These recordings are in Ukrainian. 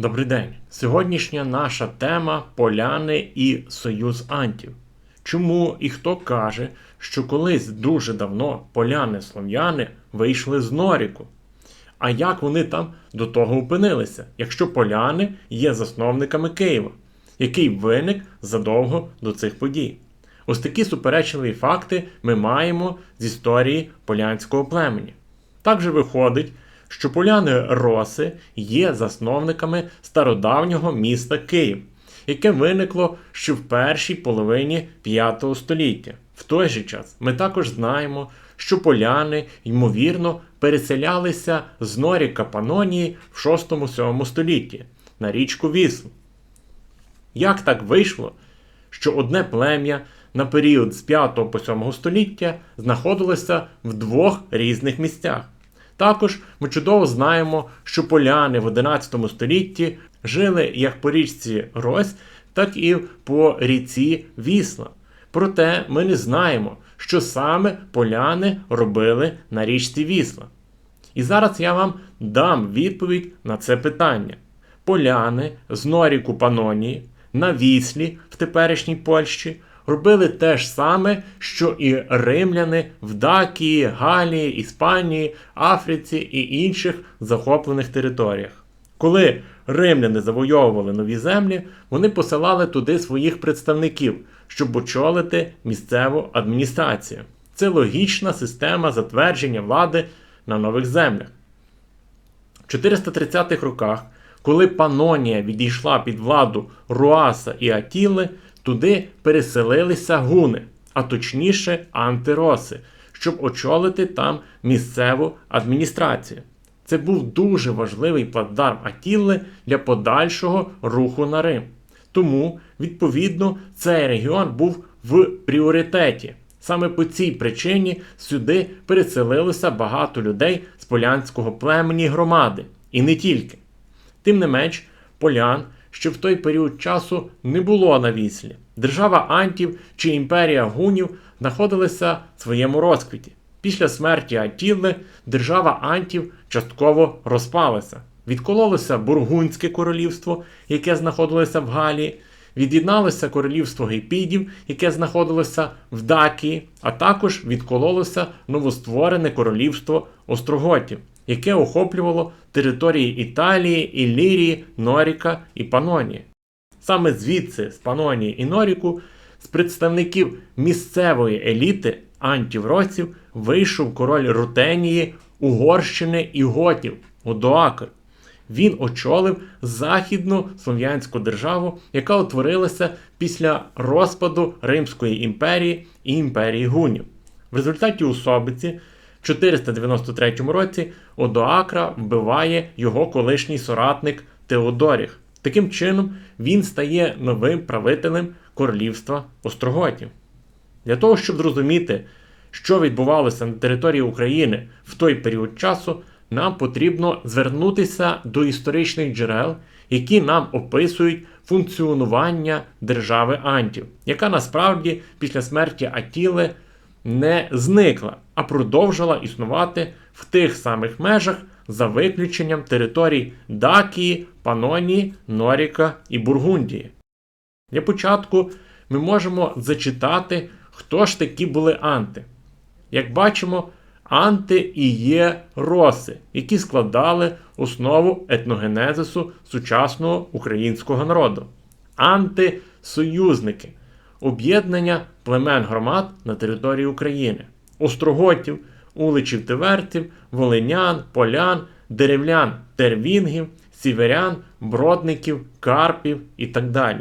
Добрий день. Сьогоднішня наша тема поляни і союз антів. Чому і хто каже, що колись дуже давно поляни-слов'яни вийшли з Норіку? А як вони там до того опинилися, якщо поляни є засновниками Києва, який виник задовго до цих подій? Ось такі суперечливі факти ми маємо з історії полянського племені. Так же виходить, що поляни Роси є засновниками стародавнього міста Київ, яке виникло ще в першій половині 5 століття. В той же час ми також знаємо, що поляни, ймовірно, переселялися з Норіка Панонії в 6-7 столітті на річку Віслу. Як так вийшло, що одне плем'я на період з 5 по 7 століття знаходилося в двох різних місцях? Також ми чудово знаємо, що поляни в 11 столітті жили як по річці Рось, так і по ріці Вісла. Проте ми не знаємо, що саме поляни робили на річці Вісла. І зараз я вам дам відповідь на це питання. Поляни з Норіку Панонії на Віслі в теперішній Польщі робили те ж саме, що і римляни в Дакії, Галії, Іспанії, Африці і інших захоплених територіях. Коли римляни завойовували нові землі, вони посилали туди своїх представників, щоб очолити місцеву адміністрацію. Це логічна система затвердження влади на нових землях. В 430-х роках, коли Панонія відійшла під владу Руаса і Атіли, туди переселилися гуни, а точніше антироси, щоб очолити там місцеву адміністрацію. Це був дуже важливий плацдарм Атілли для подальшого руху на Рим. Тому, відповідно, цей регіон був в пріоритеті. Саме по цій причині сюди переселилося багато людей з полянського племені громади, і не тільки. Тим не менш, полян, що в той період часу не було на віслі. Держава Антів чи імперія гунів знаходилися в своєму розквіті. Після смерті Атілли держава Антів частково розпалася. Відкололося Бургунське королівство, яке знаходилося в Галії, від'єдналося королівство Гейпідів, яке знаходилося в Дакії, а також відкололося новостворене королівство Остроготів, яке охоплювало території Італії, Іллірії, Норіка і Панонії. Саме звідси, з Панонії і Норіку, з представників місцевої еліти антівроців вийшов король Рутенії, Угорщини і Готів Одоакр. Він очолив західну слов'янську державу, яка утворилася після розпаду Римської імперії і імперії гунів. В результаті усобиці 493 році Одоакра вбиває його колишній соратник Теодоріх. Таким чином, він стає новим правителем королівства Остроготів. Для того, щоб зрозуміти, що відбувалося на території України в той період часу, нам потрібно звернутися до історичних джерел, які нам описують функціонування держави Антів, яка насправді після смерті Атіли не зникла, а продовжила існувати в тих самих межах за виключенням територій Дакії, Панонії, Норіка і Бургундії. Для початку ми можемо зачитати, хто ж такі були анти. Як бачимо, анти і є роси, які складали основу етногенезису сучасного українського народу. Анти-союзники об'єднання племен громад на території України, остроготів, уличів тиверців, волинян, полян, деревлян, тервінгів, сіверян, бродників, карпів і так далі.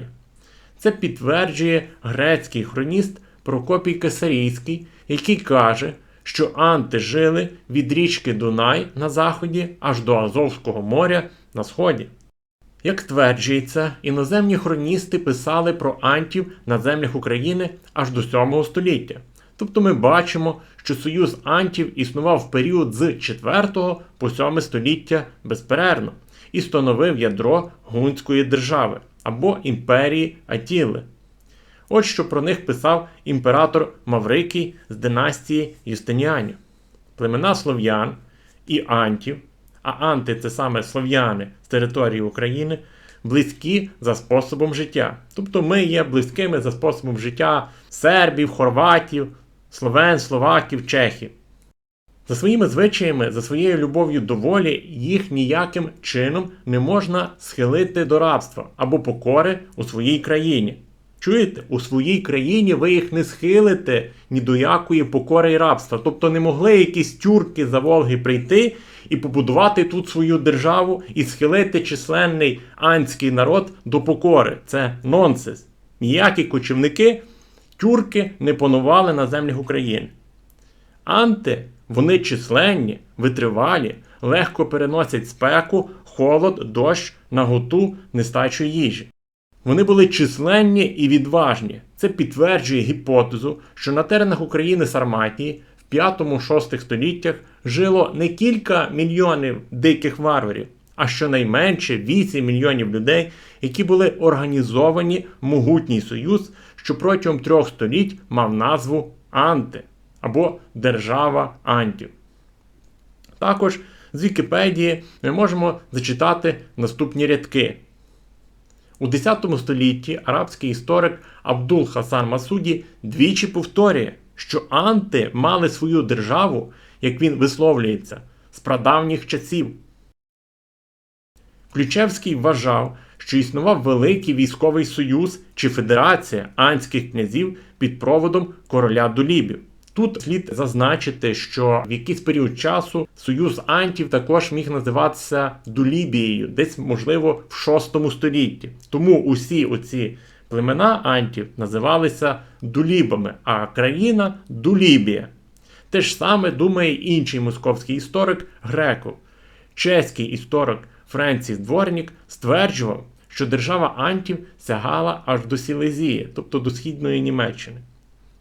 Це підтверджує грецький хроніст Прокопій Кесарійський, який каже, що анти жили від річки Дунай на заході аж до Азовського моря на сході. Як стверджується, іноземні хроністи писали про антів на землях України аж до 7 століття. Тобто ми бачимо, що союз антів існував в період з 4 по 7 століття безперервно і становив ядро гунської держави або імперії Атіли. От що про них писав імператор Маврикій з династії Юстиніанів. Племена слов'ян і антів а анти це саме слов'яни з території України, близькі за способом життя. Тобто ми є близькими за способом життя сербів, хорватів, словен, словаків, чехів. За своїми звичаями, за своєю любов'ю до волі, їх ніяким чином не можна схилити до рабства або покори у своїй країні. Чуєте, у своїй країні ви їх не схилите ні до якої покори і рабства. Тобто не могли якісь тюрки за Волги прийти і побудувати тут свою державу і схилити численний анський народ до покори. Це нонсенс. Ніякі кочівники, тюрки не панували на землях України. Анти, вони численні, витривалі, легко переносять спеку, холод, дощ, наготу, нестачу їжі. Вони були численні і відважні. Це підтверджує гіпотезу, що на теренах України Сарматії в 5-6 століттях жило не кілька мільйонів диких варварів, а щонайменше 8 мільйонів людей, які були організовані в могутній союз, що протягом трьох століть мав назву Анти або Держава Антів. Також з Вікіпедії ми можемо зачитати наступні рядки. У 10 столітті арабський історик Абдул Хасан Масуді двічі повторює, що анти мали свою державу, як він висловлюється, з прадавніх часів. Ключевський вважав, що існував великий військовий союз чи федерація анських князів під проводом короля Дулібів. Тут слід зазначити, що в якийсь період часу союз антів також міг називатися Дулібією, десь, можливо, в 6 столітті. Тому усі оці племена антів називалися Дулібами, а країна Дулібія. Те ж саме думає інший московський історик Греков. Чеський історик Френсіс Дворнік стверджував, що держава антів сягала аж до Сілезії, тобто до східної Німеччини.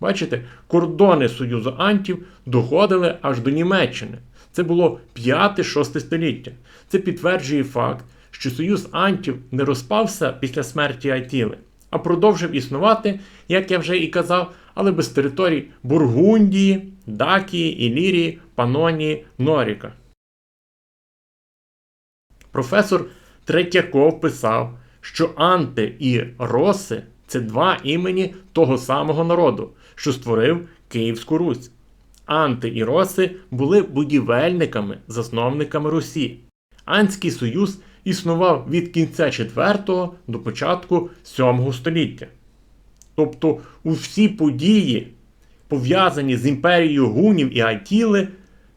Бачите, кордони Союзу Антів доходили аж до Німеччини. Це було 5-6 століття. Це підтверджує факт, що Союз Антів не розпався після смерті Атіли, а продовжив існувати, як я вже і казав, але без територій Бургундії, Дакії, Ілірії, Панонії, Норіка. Професор Третьяков писав, що Анти і Роси це два імені того самого народу, що створив Київську Русь. Анти і Роси були будівельниками, засновниками Русі. Анський союз існував від кінця IV до початку VII століття. Тобто усі події, пов'язані з імперією гунів і Атіли,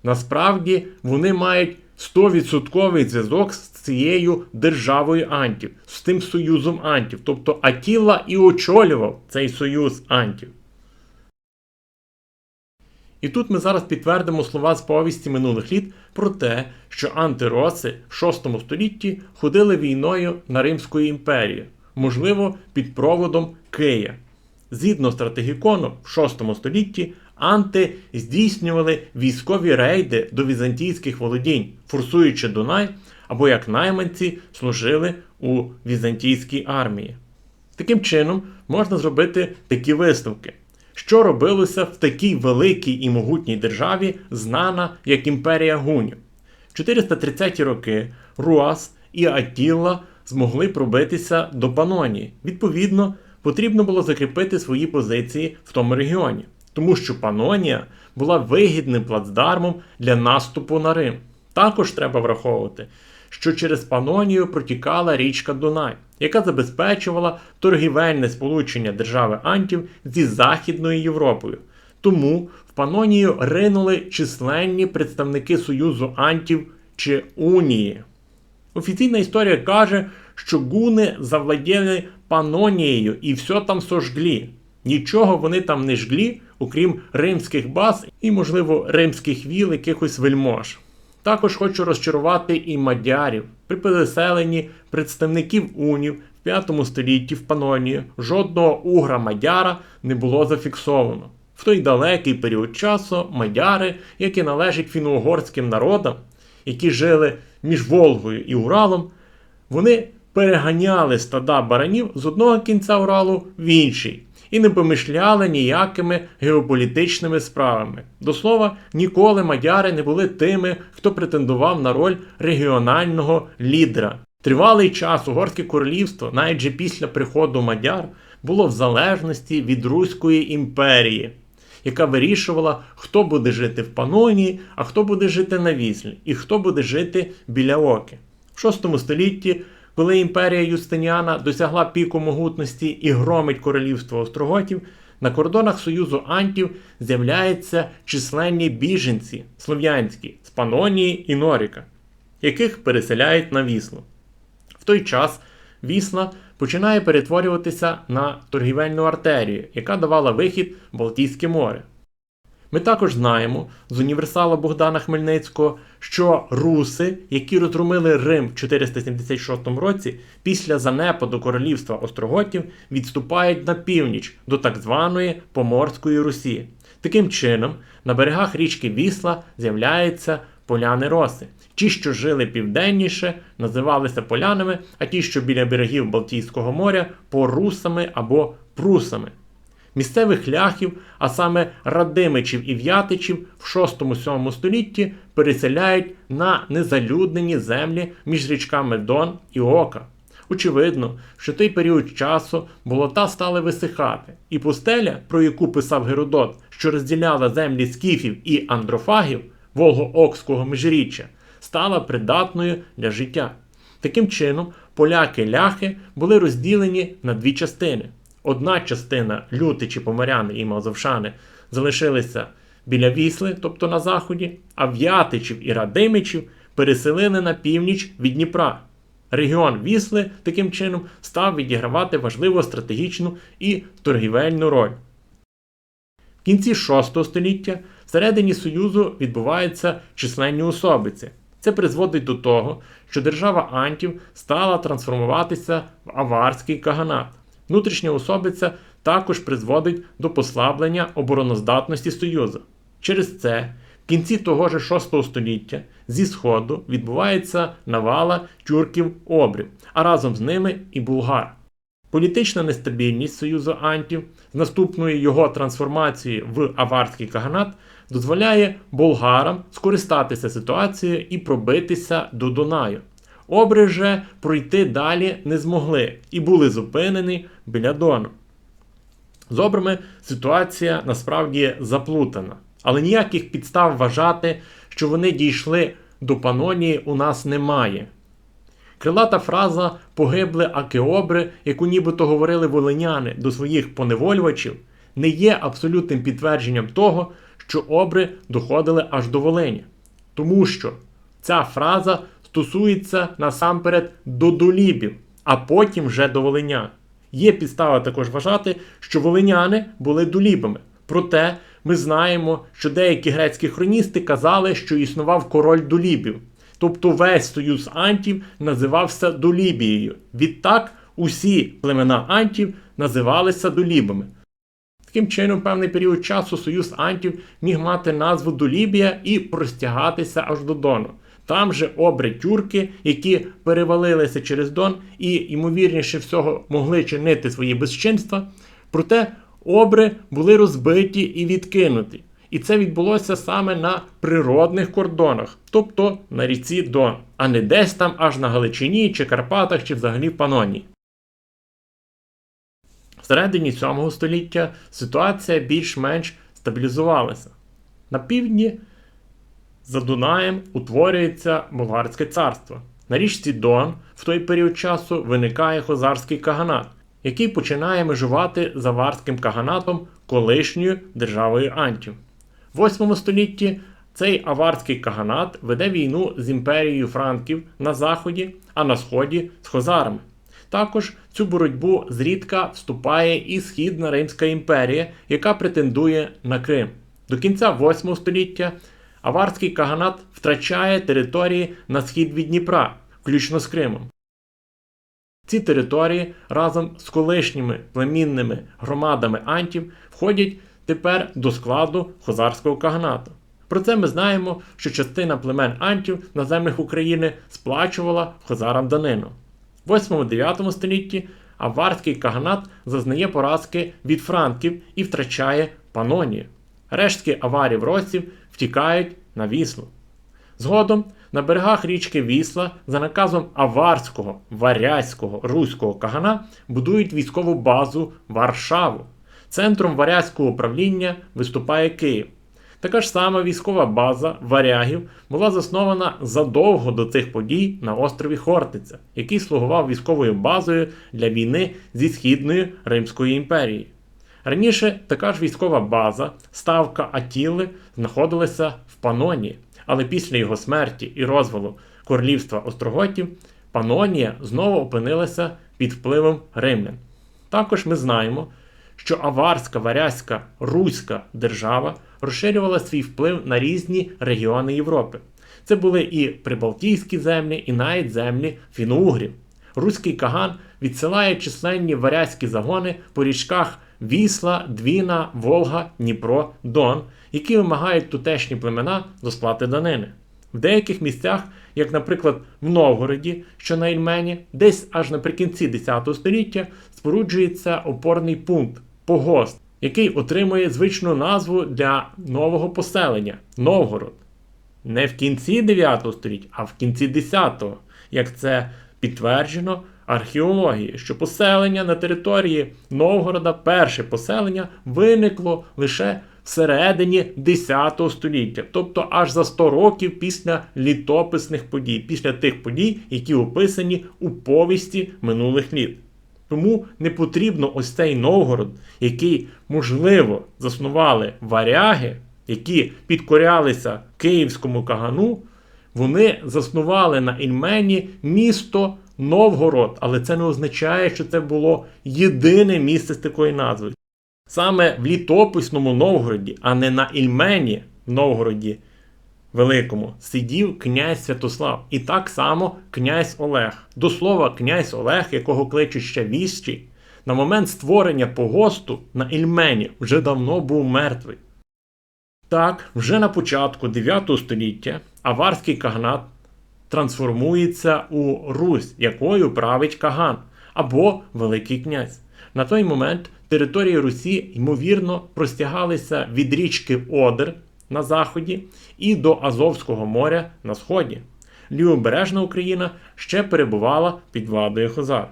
насправді вони мають 100% зв'язок з цією державою антів, з тим союзом антів. Тобто Атіла і очолював цей союз антів. І тут ми зараз підтвердимо слова з повісті минулих літ про те, що антироси в 6 столітті ходили війною на Римську імперію, можливо, під проводом Кия. Згідно стратегікону, в 6 столітті анти здійснювали військові рейди до візантійських володінь, форсуючи Дунай, або як найманці служили у візантійській армії. Таким чином, можна зробити такі висновки. Що робилося в такій великій і могутній державі, знана як імперія гунів. В 430-ті роки Руас і Атілла змогли пробитися до Панонії. Відповідно, потрібно було закріпити свої позиції в тому регіоні, тому що Панонія була вигідним плацдармом для наступу на Рим. Також треба враховувати, що через Панонію протікала річка Дунай, яка забезпечувала торгівельне сполучення держави Антів зі Західною Європою. Тому в Панонію ринули численні представники Союзу Антів чи Унії. Офіційна історія каже, що гуни завладіли Панонією і все там сожглі. Нічого вони там не жглі, окрім римських баз і, можливо, римських віл якихось вельмож. Також хочу розчарувати і мадярів. При переселенні представників унів в 5 столітті в Панонії жодного угра мадяра не було зафіксовано. В той далекий період часу мадяри, які належать фіно-угорським народам, які жили між Волгою і Уралом, вони переганяли стада баранів з одного кінця Уралу в інший. І не помишляли ніякими геополітичними справами. До слова, ніколи мадяри не були тими, хто претендував на роль регіонального лідера. Тривалий час Угорське королівство, навіть же після приходу мадяр, було в залежності від Руської імперії, яка вирішувала, хто буде жити в Панонії, а хто буде жити на Віслі, і хто буде жити біля Оки. В VI столітті, коли імперія Юстиніана досягла піку могутності і громить королівство остроготів, на кордонах Союзу Антів з'являються численні біженці слов'янські з Панонії і Норіка, яких переселяють на Віслу. В той час Вісла починає перетворюватися на торгівельну артерію, яка давала вихід в Балтійське море. Ми також знаємо з універсала Богдана Хмельницького, що руси, які розгромили Рим в 476 році, після занепаду королівства Остроготів відступають на північ до так званої Поморської Русі. Таким чином, на берегах річки Вісла з'являються поляни роси. Ті, що жили південніше, називалися полянами, а ті, що біля берегів Балтійського моря, порусами або прусами. Місцевих ляхів, а саме радимичів і в'ятичів в 6-7 столітті переселяють на незалюднені землі між річками Дон і Ока. Очевидно, що той період часу болота стали висихати, і пустеля, про яку писав Геродот, що розділяла землі скіфів і андрофагів Волго-Окського межиріччя, стала придатною для життя. Таким чином, поляки-ляхи були розділені на дві частини. Одна частина лютичі, поморяни і мазовшани залишилися біля Вісли, тобто на заході, а в'ятичів і радимичів переселили на північ від Дніпра. Регіон Вісли таким чином став відігравати важливу стратегічну і торгівельну роль. В кінці VI століття всередині Союзу відбуваються численні особиці. Це призводить до того, що держава Антів стала трансформуватися в аварський каганат. Внутрішня особиця також призводить до послаблення обороноздатності Союзу. Через це в кінці того ж 6 століття зі Сходу відбувається навала тюрків обрів, а разом з ними і булгар. Політична нестабільність Союзу Антів з наступною його трансформацією в аварський каганат дозволяє болгарам скористатися ситуацією і пробитися до Дунаю. Обри же пройти далі не змогли і були зупинені біля Дону. З обрами ситуація насправді заплутана, але ніяких підстав вважати, що вони дійшли до Панонії, у нас немає. Крилата фраза погибли акеобри, яку нібито говорили волиняни до своїх поневолювачів, не є абсолютним підтвердженням того, що обри доходили аж до Волині. Тому що ця фраза стосується насамперед до долібів, а потім вже до волинян. Є підстава також вважати, що волиняни були долібами. Проте ми знаємо, що деякі грецькі хроністи казали, що існував король долібів. Тобто весь союз антів називався Долібією. Відтак усі племена антів називалися долібами. Таким чином, певний період часу союз антів міг мати назву Долібія і простягатися аж до Дону. Там же обри тюрки, які перевалилися через Дон і, ймовірніше всього, могли чинити свої безчинства. Проте обри були розбиті і відкинуті. І це відбулося саме на природних кордонах, тобто на ріці Дон, а не десь там аж на Галичині чи Карпатах, чи взагалі в Панонії. Всередині 7 століття ситуація більш-менш стабілізувалася. На півдні за Дунаєм утворюється Болгарське царство. На річці Дон в той період часу виникає Хозарський каганат, який починає межувати з Аварським каганатом колишньою державою Антів. В 8 столітті цей аварський каганат веде війну з імперією Франків на заході, а на сході з Хозарами. Також цю боротьбу зрідка вступає і Східна Римська імперія, яка претендує на Крим. До кінця 8 століття аварський каганат втрачає території на схід від Дніпра, включно з Кримом. Ці території разом з колишніми племінними громадами антів входять тепер до складу Хозарського каганату. Про це ми знаємо, що частина племен антів на землях України сплачувала хозарам данину. В 8-9 столітті аварський каганат зазнає поразки від франків і втрачає Панонію. Рештки аварів росів втікають на Віслу. Згодом на берегах річки Вісла за наказом аварського, варязького, руського кагана будують військову базу Варшаву. Центром варязького управління виступає Київ. Така ж сама військова база варягів була заснована задовго до цих подій на острові Хортиця, який слугував військовою базою для війни зі Східною Римською імперією. Раніше така ж військова база, ставка Атіли, знаходилася в Панонії, але після його смерті і розвалу королівства Остроготів Панонія знову опинилася під впливом римлян. Також ми знаємо, що аварська, варязька, руська держава розширювала свій вплив на різні регіони Європи. Це були і прибалтійські землі, і навіть землі фіно-угрів. Руський каган відсилає численні варязькі загони по річках Вісла, Двіна, Волга, Дніпро, Дон, які вимагають тутешні племена до сплати данини. В деяких місцях, як, наприклад, в Новгороді, що на Ільмені, десь аж наприкінці 10 століття споруджується опорний пункт Погост, який отримує звичну назву для нового поселення Новгород. Не в кінці 9 століття, а в кінці 10-го, як це підтверджено археологією, що поселення на території Новгорода, перше поселення, виникло лише всередині 10 століття, тобто аж за 100 років після літописних подій, після тих подій, які описані у повісті минулих літ. Тому не потрібно ось цей Новгород, який, можливо, заснували варяги, які підкорялися київському кагану, вони заснували на Ільмені місто Новгород, але це не означає, що це було єдине місце з такою назвою. Саме в літописному Новгороді, а не на Ільмені в Новгороді Великому, сидів князь Святослав. І так само князь Олег. До слова, князь Олег, якого кличуть ще віщі, на момент створення погосту на Ільмені вже давно був мертвий. Так, вже на початку 9 століття аварський каганат трансформується у Русь, якою править Каган або Великий князь. На той момент території Русі, ймовірно, простягалися від річки Одер на заході і до Азовського моря на сході. Лівобережна Україна ще перебувала під владою Хозар.